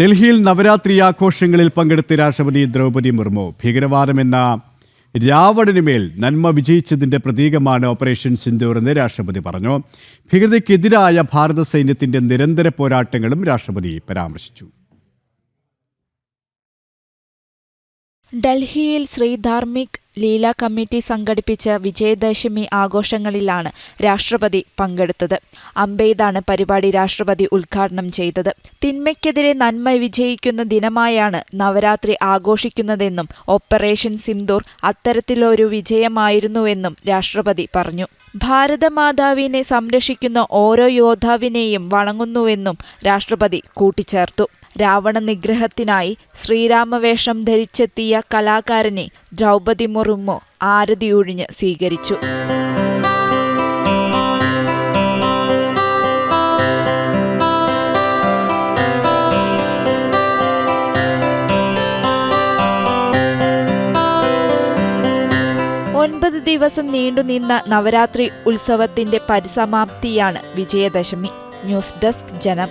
ഡൽഹിയിൽ നവരാത്രി ആഘോഷങ്ങളിൽ പങ്കെടുത്ത രാഷ്ട്രപതി ദ്രൗപദി മുർമു ഭീകരവാദമെന്ന രാവണനുമേൽ നന്മ വിജയിച്ചതിന്റെ പ്രതീകമാണ് ഓപ്പറേഷൻ സിന്ദൂർ എന്ന് രാഷ്ട്രപതി പറഞ്ഞു. ഭീകരതയ്ക്കെതിരായ ഭാരത സൈന്യത്തിന്റെ നിരന്തര പോരാട്ടങ്ങളും രാഷ്ട്രപതി പരാമർശിച്ചു. ഡൽഹിയിൽ ശ്രീ ധാർമിക് ലീല കമ്മിറ്റി സംഘടിപ്പിച്ച വിജയദശമി ആഘോഷങ്ങളിലാണ് രാഷ്ട്രപതി പങ്കെടുത്തത്. അമ്പെയ്താണ് പരിപാടി രാഷ്ട്രപതി ഉദ്ഘാടനം ചെയ്തത്. തിന്മയ്ക്കെതിരെ നന്മ വിജയിക്കുന്ന ദിനമായാണ് നവരാത്രി ആഘോഷിക്കുന്നതെന്നും ഓപ്പറേഷൻ സിന്ദൂർ അത്തരത്തിലൊരു വിജയമായിരുന്നുവെന്നും രാഷ്ട്രപതി പറഞ്ഞു. ഭാരതമാതാവിനെ സംരക്ഷിക്കുന്ന ഓരോ യോദ്ധാവിനെയും വണങ്ങുന്നുവെന്നും രാഷ്ട്രപതി കൂട്ടിച്ചേർത്തു. രാവണ നിഗ്രഹത്തിനായി ശ്രീരാമവേഷം ധരിച്ചെത്തിയ കലാകാരനെ ദ്രൗപദി മുർമു ആരതിയൊഴിഞ്ഞ് സ്വീകരിച്ചു. ഒൻപത് ദിവസം നീണ്ടുനിന്ന നവരാത്രി ഉത്സവത്തിന്റെ പരിസമാപ്തിയാണ് വിജയദശമി. ന്യൂസ് ഡെസ്ക് ജനം.